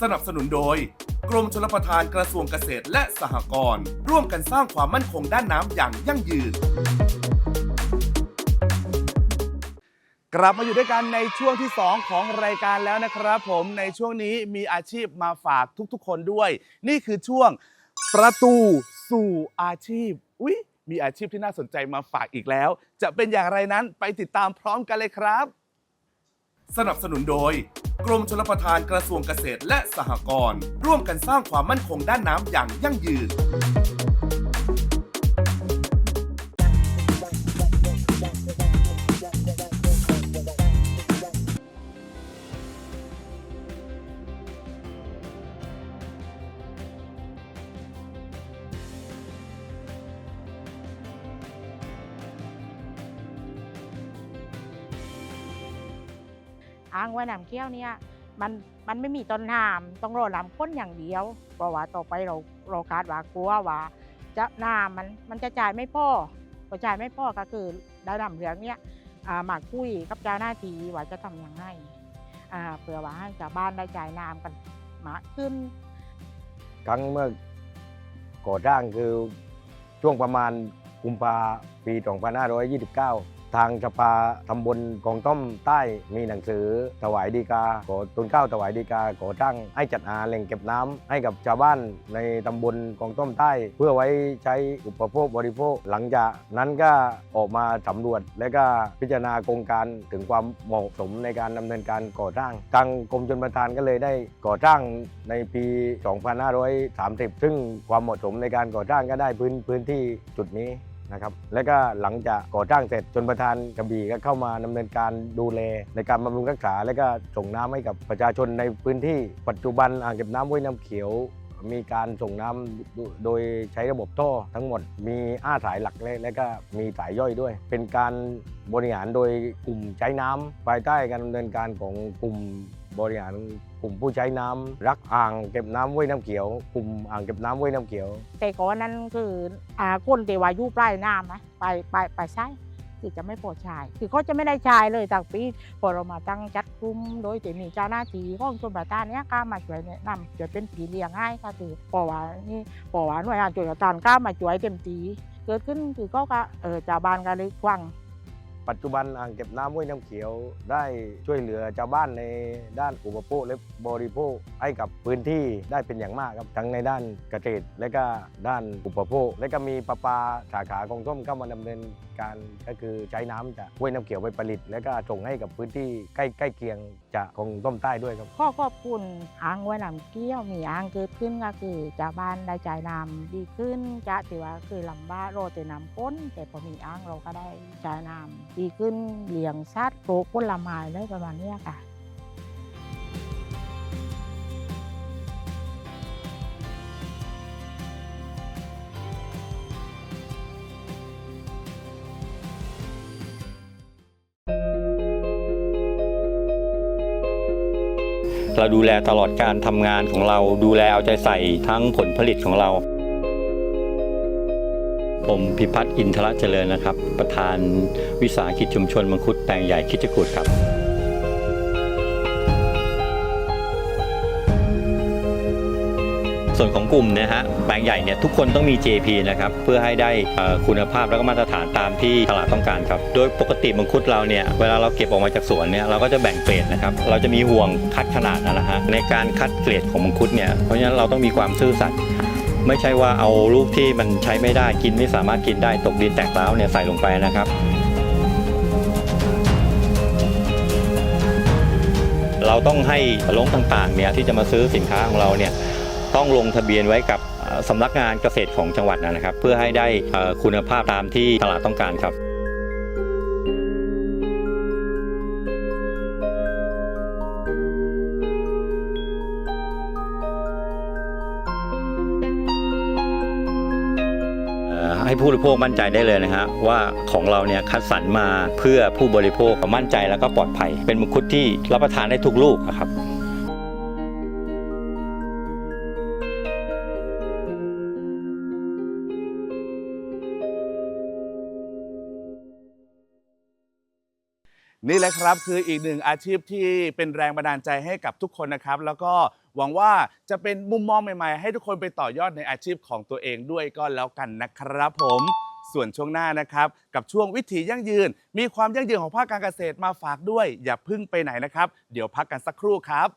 สนับสนุนโดย กรมชลประทานกระทรวงเกษตรและสหกรณ์ร่วมกันสร้างความมั่นคงด้านน้ำอย่างยั่งยืน กลับมาอยู่ด้วยกันในช่วงที่ 2 ของรายการแล้วนะครับผมในช่วงนี้มีอาชีพมาฝากทุกๆ คนด้วย นี่คือช่วงประตูสู่อาชีพอุ๊ยมีอาชีพที่น่าสนใจมาฝากอีกแล้ว จะเป็นอย่างไรนั้นไปติดตามพร้อมกันเลยครับ สนับสนุนโดย กรมชลประทานกระทรวงเกษตรและสหกรณ์ร่วมกันสร้างความมั่นคงด้านน้ำอย่างยั่งยืน อ่างไว้น้ำเกี้ยวเนี่ยมันมันไม่มีต้นน้ำต้องรอน้ำข้นอย่างเดียว เพราะว่าต่อไปเราเราคาดว่ากลัวว่า จะน้ำมันมันจะจ่ายไม่พอพอจ่ายไม่พอก็คือได้นำเรื่องเนี้ยอ่ามาคุยกับเจ้าหน้าที่ว่าจะทำยังไงเพื่อว่าให้ชาวบ้านได้จ่ายน้ำกันมากขึ้นครั้งเมื่อก่อร่างคือช่วงประมาณกุมภาปี 2529 ทางสภาตำบลกองต้อมใต้มีหนังสือถวายดีกาขอตุนข้าวถวายดีกาขอตั้งให้จัดหาแหล่งเก็บน้ำให้กับชาวบ้านในตำบลกองต้อมใต้ เพื่อไว้ใช้อุปโภคบริโภค หลังจากนั้นก็ออกมาสำรวจ และก็พิจารณาโครงการถึงความเหมาะสมในการดำเนินการก่อสร้างทางกรมชลประทานก็เลยได้ก่อสร้างในปี 2530 ซึ่งความเหมาะสมในการก่อสร้างก็ได้พื้นพื้นที่จุดนี้ นะครับและก็หลังจากก่อสร้างเสร็จจนประธานกระบี่ก็เข้ามาดำเนินการดูแลในการบำรุงรักษา และก็ส่งน้ำให้กับประชาชนในพื้นที่ปัจจุบันอ่างเก็บน้ำห้วยน้ำเขียวมีการส่งน้ำโดโดยใช้ระบบท่อทั้งหมด มีอ้าสายหลักและและก็มีสายย่อยด้วย เป็นการบริหารโดยกลุ่มใช้น้ำภายใต้การดำเนินการของกลุ่ม บริหารกลุ่มผู้ใช้น้ำรักอ่างเก็บน้ำห้วยน้ำเขียว กลุ่มอ่างเก็บน้ำห้วยน้ำเขียว แต่ก่อนนั้นคืออ่าคนที่ว่าอยู่ปลายน้ำนะไปไปไปใช้คือจะไม่พอใชายคือเขาจะไม่ได้ใชายเลยตั้งปีพอเรามาตั้งจัดกลุ่มโดยจะมีเจ้าหน้าที่ของชนประทานเนี้ยกล้ามาช่วยแนะนำช่วยเป็นผีเลี้ยงให้ก็คือเพอว่านี่เพอว่าหน่วยงานช่วยประทานกล้ามาช่วยเต็มทีเกิดขึ้นคือเขาก็เออชาวบ้านก็เลยควัง ปัจจุบันอ่างเก็บน้ำห้วยน้ำเขียว ได้ช่วยเหลือชาวบ้านในด้านอุปโภคและบริโภคให้กับพื้นที่ได้เป็นอย่างมากครับทั้งในด้านเกษตรและก็ด้านอุปโภค และก็มีประปาสาขากองต้มเข้ามาดำเนินการก็คือใช้น้ำจากห้วยน้ำเขียวไปผลิต และก็ส่งให้กับพื้นที่ใกล้ใกล้เคียงจากของต้มใต้ด้วยครับข้อขอบคุณอ่างไว้น้ำเกี้ยวมีอ่างเกิดขึ้นก็คือชาวบ้านได้จ่ายน้ำดีขึ้นจะถือว่าคือลำบ้าโรต่น้ำพ้นแต่พอมีอ่างเราก็ได้จ่ายน้ำดีขึ้นเลี้ยงสัตว์ปลูกผลไม้ได้ประมาณนี้ค่ะเราดูแลตลอดการทำงานของเราดูแลเอาใจใส่ทั้งผลผลิตของเรา ผมพิพัฒน์อินทรเจริญนะครับ ประธานวิสาหกิจชุมชนมังคุดแปลงใหญ่คิดจกูดครับ ส่วนของกลุ่มนะฮะแปลงใหญ่เนี่ยทุกคนต้องมี JP นะครับเพื่อให้ได้คุณภาพและก็มาตรฐานตามที่ตลาดต้องการครับ โดยปกติมังคุดเราเนี่ยเวลาเราเก็บออกมาจากสวนเนี่ยเราก็จะแบ่งเกรดนะครับเราจะมีห่วงคัดขนาดนะฮะในการคัดเกรดของมังคุดเนี่ยเพราะฉะนั้นเราต้องมีความซื่อสัตย์ ไม่ใช่ว่าเอาลูกที่มันใช้ไม่ได้กินไม่สามารถกินได้ตกดินแตกร้าวเนี่ยใส่ลงไปนะครับ เราต้องให้ลงต่างๆเนี่ยที่จะมาซื้อสินค้าของเราเนี่ยต้องลงทะเบียนไว้กับสำนักงานเกษตรของจังหวัดนะครับ เพื่อให้ได้คุณภาพตามที่ตลาดต้องการครับ ให้ผู้บริโภคมั่นใจได้เลยนะฮะว่าของเราเนี่ยคัดสรรมาเพื่อผู้บริโภคมั่นใจแล้วก็ปลอดภัย เป็นมังคุดที่รับประทานได้ทุกลูกนะครับ นี่แหละครับคืออีกหนึ่งอาชีพที่เป็นแรงบันดาลใจให้กับทุกคนนะครับ แล้วก็หวังว่าจะเป็นมุมมองใหม่ๆ ให้ทุกคนไปต่อยอดในอาชีพของตัวเองด้วยก็แล้วกันนะครับผมส่วนช่วงหน้านะครับ กับช่วงวิถียั่งยืน มีความยั่งยืนของภาคการเกษตรมาฝากด้วย อย่าพึ่งไปไหนนะครับ เดี๋ยวพักกันสักครู่ครับ